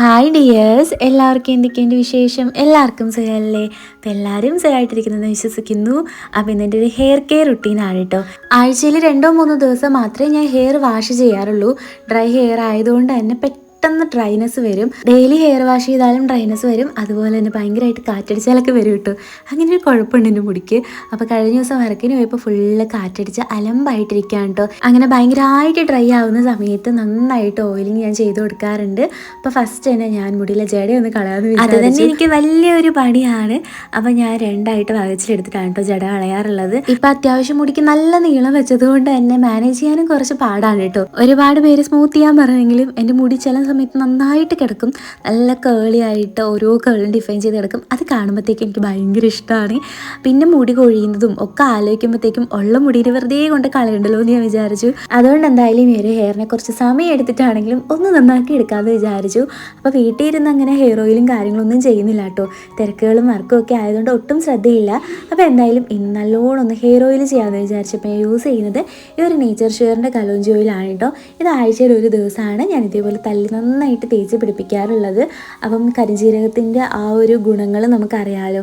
Hi dears എല്ലാവർക്കും എന്തൊക്കെയുണ്ട് വിശേഷം? എല്ലാവർക്കും സുഖമല്ലേ? അപ്പോൾ എല്ലാവരും സുഖമായിട്ടിരിക്കുന്നതെന്ന് വിശ്വസിക്കുന്നു. അപ്പോൾ ഇന്നെന്റെ ഒരു ഹെയർ കെയർ റുട്ടീനാണ് കേട്ടോ ആഴ്ചയിൽ രണ്ടോ മൂന്നോ ദിവസം മാത്രമേ ഞാൻ ഹെയർ വാഷ് ചെയ്യാറുള്ളൂ. ഡ്രൈ ഹെയർ ആയതുകൊണ്ട് തന്നെ പെട്ടെന്ന് ഡ്രൈനെസ് വരും. ഡെയിലി ഹെയർ വാഷ് ചെയ്താലും ഡ്രൈനെസ് വരും. അതുപോലെ തന്നെ ഭയങ്കരമായിട്ട് കാറ്റടിച്ചാലൊക്കെ വരും കേട്ടോ. അങ്ങനെ ഒരു കുഴപ്പമുണ്ട് എന്റെ മുടിക്ക്. അപ്പോൾ കഴിഞ്ഞ ദിവസം വർക്കിന് പോയപ്പോൾ ഫുള്ള് കാറ്റടിച്ച് അലമ്പായിട്ടിരിക്കുകയാണ് കേട്ടോ. അങ്ങനെ ഭയങ്കരമായിട്ട് ഡ്രൈ ആവുന്ന സമയത്ത് നന്നായിട്ട് ഓയിലിങ് ഞാൻ ചെയ്ത് കൊടുക്കാറുണ്ട്. അപ്പോൾ ഫസ്റ്റ് തന്നെ ഞാൻ മുടിയിലെ ജട ഒന്ന് കളയാമെന്ന് അത് തന്നെ എനിക്ക് വലിയൊരു പണിയാണ്. അപ്പോൾ ഞാൻ രണ്ടായിട്ട് വകച്ചിലെടുത്തിട്ടാണ് കേട്ടോ ജട കളയാറുള്ളത്. ഇപ്പം അത്യാവശ്യം മുടിക്ക് നല്ല നീളം വെച്ചതുകൊണ്ട് തന്നെ മാനേജ് ചെയ്യാനും കുറച്ച് പാടാണ് കേട്ടോ. ഒരുപാട് പേര് സ്മൂത്ത് ചെയ്യാൻ പറഞ്ഞെങ്കിലും എന്റെ മുടി ചില സമയത്ത് നന്നായിട്ട് കിടക്കും. നല്ല കേളി ആയിട്ട് ഓരോ കേളും ഡിഫൈൻ ചെയ്ത് കിടക്കും. അത് കാണുമ്പോഴത്തേക്കും എനിക്ക് ഭയങ്കര ഇഷ്ടമാണ് പിന്നെ മുടി കൊഴിയുന്നതും ഒക്കെ ആലോചിക്കുമ്പോഴത്തേക്കും ഉള്ള മുടിയിൽ വെറുതെ കൊണ്ട് കളയണ്ടല്ലോ എന്ന് ഞാൻ വിചാരിച്ചു. അതുകൊണ്ട് എന്തായാലും ഈ ഒരു ഹെയറിനെ കുറച്ച് സമയം എടുത്തിട്ടാണെങ്കിലും ഒന്ന് നന്നാക്കി എടുക്കാമെന്ന് വിചാരിച്ചു. അപ്പോൾ വീട്ടിൽ ഇരുന്ന് അങ്ങനെ ഹെയർ ഓയിലും കാര്യങ്ങളൊന്നും ചെയ്യുന്നില്ല കേട്ടോ. തിരക്കുകളും വർക്കും ഒക്കെ ആയതുകൊണ്ട് ഒട്ടും ശ്രദ്ധയില്ല. അപ്പോൾ എന്തായാലും ഇന്ന് നല്ലോണം ഒന്ന് ഹെയർ ഓയിൽ ചെയ്യാമെന്ന് വിചാരിച്ചപ്പോൾ ഞാൻ യൂസ് ചെയ്യുന്നത് ഈ ഒരു നേച്ചർ ഷെയറിന്റെ കലോഞ്ചി ഓയിലാണ് കേട്ടോ. ഇത് ആഴ്ചയിൽ ഒരു ദിവസമാണ്. ഞാൻ ഇതേപോലെ തല്ലി നന്നായിട്ട് തേച്ച് പിടിപ്പിക്കാറുള്ളത്. അപ്പം കരിഞ്ജീരകത്തിന്റെ ആ ഒരു ഗുണങ്ങൾ നമുക്കറിയാലോ.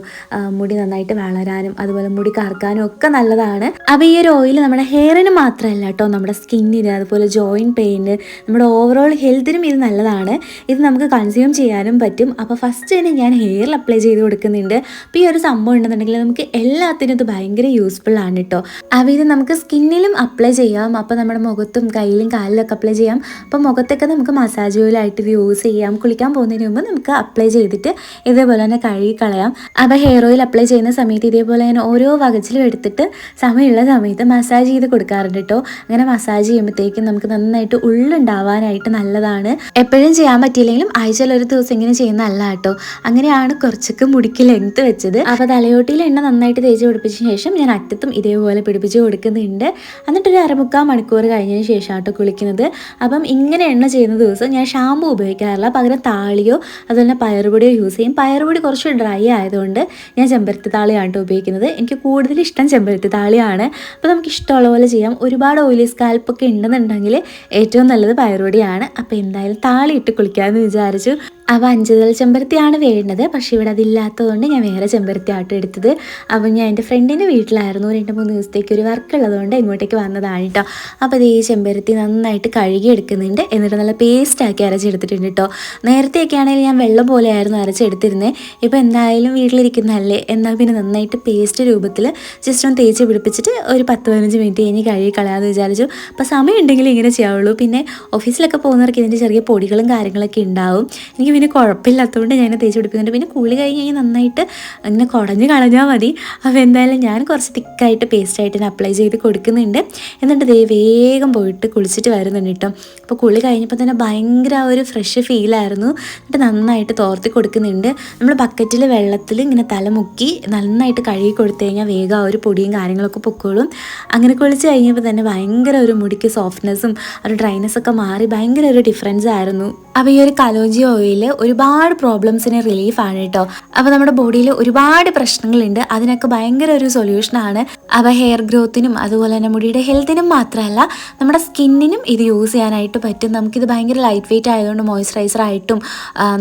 മുടി നന്നായിട്ട് വളരാനും അതുപോലെ മുടി കറക്കാനും ഒക്കെ നല്ലതാണ്. അപ്പോൾ ഈ ഒരു ഓയിൽ നമ്മുടെ ഹെയറിന് മാത്രമല്ല കേട്ടോ നമ്മുടെ സ്കിന്നിന് അതുപോലെ ജോയിന്റ് പെയിന് നമ്മുടെ ഓവറോൾ ഹെൽത്തിനും ഇത് നല്ലതാണ്. ഇത് നമുക്ക് കൺസ്യൂം ചെയ്യാനും പറ്റും. അപ്പോൾ ഫസ്റ്റ് തന്നെ ഞാൻ ഹെയറിൽ അപ്ലൈ ചെയ്ത് കൊടുക്കുന്നുണ്ട്. അപ്പോൾ ഈ ഒരു സംഭവം ഉണ്ടെന്നുണ്ടെങ്കിൽ നമുക്ക് എല്ലാത്തിനും ഇത് ഭയങ്കര യൂസ്ഫുൾ ആണ് കേട്ടോ. അപ്പോൾ ഇത് നമുക്ക് സ്കിന്നിലും അപ്ലൈ ചെയ്യാം. അപ്പോൾ നമ്മുടെ മുഖത്തും കയ്യിലും കാലിലൊക്കെ അപ്ലൈ ചെയ്യാം. അപ്പോൾ മുഖത്തൊക്കെ നമുക്ക് മസാജ് ഓയിലായിട്ട് ഇത് യൂസ് ചെയ്യാം കുളിക്കാൻ പോകുന്നതിന് മുമ്പ് നമുക്ക് അപ്ലൈ ചെയ്തിട്ട് ഇതേപോലെ തന്നെ കഴുകിക്കളയാം അപ്പോൾ ഹെയർ ഓയിൽ അപ്ലൈ ചെയ്യുന്ന സമയത്ത് ഇതേപോലെ തന്നെ ഓരോ വകച്ചിലും എടുത്തിട്ട് സമയമുള്ള സമയത്ത് മസാജ് ചെയ്ത് കൊടുക്കാറുണ്ട് കേട്ടോ അങ്ങനെ മസാജ് ചെയ്യുമ്പോഴത്തേക്കും നമുക്ക് നന്നായിട്ട് ഉള്ളുണ്ടാവാനായിട്ട് നല്ലതാണ്. എപ്പോഴും ചെയ്യാൻ പറ്റിയില്ലെങ്കിലും ആഴ്ചയിൽ ഒരു ദിവസം ഇങ്ങനെ ചെയ്യുന്നതല്ല കേട്ടോ അങ്ങനെയാണ് കുറച്ചൊക്കെ മുടിക്ക് ലെങ്ത് വെച്ചത്. അപ്പോൾ തലയോട്ടിയിൽ എണ്ണ നന്നായിട്ട് തേച്ച് പിടിപ്പിച്ച ശേഷം ഞാൻ അറ്റത്തും ഇതേപോലെ പിടിപ്പിച്ച് കൊടുക്കുന്നുണ്ട്. എന്നിട്ടൊരു അരമുക്കാൽ മണിക്കൂർ കഴിഞ്ഞതിന് ശേഷം കേട്ടോ കുളിക്കുന്നത്. അപ്പം ഇങ്ങനെ എണ്ണ ചെയ്യുന്ന ദിവസം ഞാൻ ഷാമ്പു ഉപയോഗിക്കാറില്ല. പകരം താളിയോ അതുപോലെ പയറുപൊടിയോ യൂസ് ചെയ്യും. പയറുപൊടി കുറച്ച് ഡ്രൈ ആയതുകൊണ്ട് ഞാൻ ചെമ്പരത്തി താളിയാണ് ഉപയോഗിക്കുന്നത്. എനിക്ക് കൂടുതൽ ഇഷ്ടം ചെമ്പരത്തി താളിയാണ്. അപ്പോൾ നമുക്ക് ഇഷ്ടമുള്ള പോലെ ചെയ്യാം. ഒരുപാട് ഓയിലി സ്കാൽപ്പൊക്കെ ഉണ്ടെന്നുണ്ടെങ്കിൽ ഏറ്റവും നല്ലത് പയറുപൊടിയാണ് അപ്പോൾ എന്തായാലും താളി ഇട്ട് കുളിക്കാമെന്ന് വിചാരിച്ചു. അപ്പോൾ അഞ്ചുതൽ ചെമ്പരത്തിയാണ് വേണ്ടത്. പക്ഷേ ഇവിടെ അതില്ലാത്തതുകൊണ്ട് ഞാൻ വേറെ ചെമ്പരത്തി ആട്ടം എടുത്തത്. അപ്പോൾ ഞാൻ എന്റെ ഫ്രണ്ടിന്റെ വീട്ടിലായിരുന്നു. രണ്ട് മൂന്ന് ദിവസത്തേക്ക് ഒരു വർക്ക് ഉള്ളതുകൊണ്ട് ഇങ്ങോട്ടേക്ക് വന്നതാണ് കേട്ടോ അപ്പോൾ ഇത് ഈ ചെമ്പരത്തി നന്നായിട്ട് കഴുകി എടുക്കുന്നുണ്ട് എന്നിട്ട് നല്ല പേസ്റ്റാക്കി അരച്ചെടുത്തിട്ടുണ്ട് കേട്ടോ നേരത്തെയൊക്കെ ആണെങ്കിൽ ഞാൻ വെള്ളം പോലെയായിരുന്നു അരച്ചെടുത്തിരുന്നത് ഇപ്പോൾ എന്തായാലും വീട്ടിലിരിക്കുന്നതല്ലേ? എന്നാൽ പിന്നെ നന്നായിട്ട് പേസ്റ്റ് രൂപത്തിൽ ജസ്റ്റ് ഒന്ന് തേച്ച് പിടിപ്പിച്ചിട്ട് ഒരു പത്ത് പതിനഞ്ച് മിനിറ്റ് കഴിഞ്ഞ് കഴുകി കളയാമെന്ന് വിചാരിച്ചു. അപ്പോൾ സമയം ഉണ്ടെങ്കിൽ ഇങ്ങനെ ചെയ്യാവുള്ളൂ. പിന്നെ ഓഫീസിലൊക്കെ പോകുന്നവർക്ക് ഇതിന്റെ ചെറിയ പൊടികളും കാര്യങ്ങളൊക്കെ ഉണ്ടാവും. എനിക്ക് പിന്നെ കുഴപ്പമില്ലാത്തതുകൊണ്ട് ഞാൻ തേച്ച് പിടിപ്പിക്കുന്നുണ്ട്. പിന്നെ കുളി കഴിഞ്ഞ് കഴിഞ്ഞാൽ നന്നായിട്ട് അങ്ങനെ കുടഞ്ഞ് കളഞ്ഞാൽ മതി. അപ്പോൾ എന്തായാലും ഞാൻ കുറച്ച് തിക്കായിട്ട് പേസ്റ്റായിട്ട് തന്നെ അപ്ലൈ ചെയ്ത് കൊടുക്കുന്നുണ്ട്. എന്നിട്ട് ദേ വേഗം പോയിട്ട് കുളിച്ചിട്ട് വരുന്നുണ്ട് കേട്ടോ അപ്പോൾ കുളി കഴിഞ്ഞപ്പോൾ തന്നെ ഭയങ്കര ആ ഒരു ഫ്രഷ് ഫീലായിരുന്നു എന്നിട്ട് നന്നായിട്ട് തോർത്തി കൊടുക്കുന്നുണ്ട്. നമ്മൾ ബക്കറ്റിൽ വെള്ളത്തിൽ ഇങ്ങനെ തല മുക്കി നന്നായിട്ട് കഴുകി കൊടുത്തു കഴിഞ്ഞാൽ വേഗം ആ ഒരു പൊടിയും കാര്യങ്ങളൊക്കെ പൊക്കോളും. അങ്ങനെ കുളിച്ച് കഴിഞ്ഞപ്പോൾ തന്നെ ഭയങ്കര ഒരു മുടിക്ക് സോഫ്റ്റ്നെസ്സും ഒരു ഡ്രൈനെസ് ഒക്കെ മാറി ഭയങ്കര ഒരു ഡിഫറൻസ് ആയിരുന്നു. അപ്പോൾ ഈ ഒരു കലോജി ഓയിൽ ഒരുപാട് പ്രോബ്ലംസിന് റിലീഫാണ് കേട്ടോ അപ്പോൾ നമ്മുടെ ബോഡിയിൽ ഒരുപാട് പ്രശ്നങ്ങളുണ്ട്. അതിനൊക്കെ ഭയങ്കര ഒരു സൊല്യൂഷനാണ് അപ്പോൾ ഹെയർ ഗ്രോത്തിനും അതുപോലെ തന്നെ മുടിയുടെ ഹെൽത്തിനും മാത്രമല്ല നമ്മുടെ സ്കിന്നിനും ഇത് യൂസ് ചെയ്യാനായിട്ട് പറ്റും. നമുക്കിത് ഭയങ്കര ലൈറ്റ് വെയിറ്റ് ആയതുകൊണ്ട് മോയ്സ്ചറൈസർ ആയിട്ടും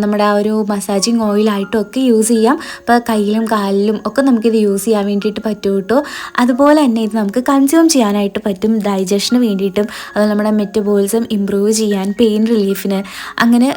നമ്മുടെ ആ ഒരു മസാജിങ് ഓയിലായിട്ടും ഒക്കെ യൂസ് ചെയ്യാം. അപ്പോൾ കയ്യിലും കാലിലും ഒക്കെ നമുക്കിത് യൂസ് ചെയ്യാൻ വേണ്ടിയിട്ട് പറ്റും കേട്ടോ അതുപോലെ തന്നെ ഇത് നമുക്ക് കൺസ്യൂം ചെയ്യാനായിട്ട് പറ്റും ഡൈജഷന് വേണ്ടിയിട്ടും. അതുപോലെ നമ്മുടെ മെറ്റബോളിസം ഇമ്പ്രൂവ് ചെയ്യാൻ പെയിൻ റിലീഫിന് അങ്ങനെ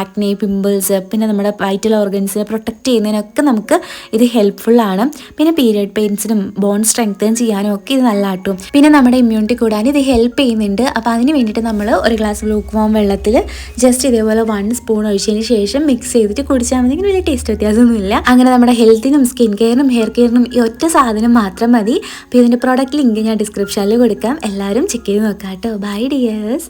ആക്നെ പിമ്പിൾസ് പിന്നെ നമ്മുടെ വൈറ്റൽ ഓർഗൻസിനെ പ്രൊട്ടക്റ്റ് ചെയ്യുന്നതിനൊക്കെ നമുക്ക് ഇത് ഹെൽപ്ഫുള്ളാണ് പിന്നെ പീരിയഡ് പെയിൻസിനും ബോൺ സ്ട്രെങ്തൻ ചെയ്യാനും ഒക്കെ ഇത് നല്ല ആട്ടും പിന്നെ നമ്മുടെ ഇമ്മ്യൂണിറ്റി കൂടാൻ ഇത് ഹെൽപ്പ് ചെയ്യുന്നുണ്ട്. അപ്പോൾ അതിന് വേണ്ടിയിട്ട് നമ്മൾ ഒരു ഗ്ലാസ് ബ്ലൂക്ക് വാം വെള്ളത്തിൽ ജസ്റ്റ് ഇതേപോലെ വൺ സ്പൂൺ ഒഴിച്ചതിന് ശേഷം മിക്സ് ചെയ്തിട്ട് കുടിച്ചാൽ മതി. ഇങ്ങനെ വലിയ ടേസ്റ്റ് വ്യത്യാസമൊന്നുമില്ല. അങ്ങനെ നമ്മുടെ ഹെൽത്തിനും സ്കിൻ കെയറിനും ഹെയർ കെയറിനും ഈ ഒറ്റ സാധനം മാത്രം മതി. അപ്പോൾ ഇതിന്റെ പ്രോഡക്റ്റ് ലിങ്ക് ഞാൻ ഡിസ്ക്രിപ്ഷനിൽ കൊടുക്കാം. എല്ലാവരും ചെക്ക് ചെയ്ത് നോക്കാം കേട്ടോ ബൈ ഡിയേഴ്സ്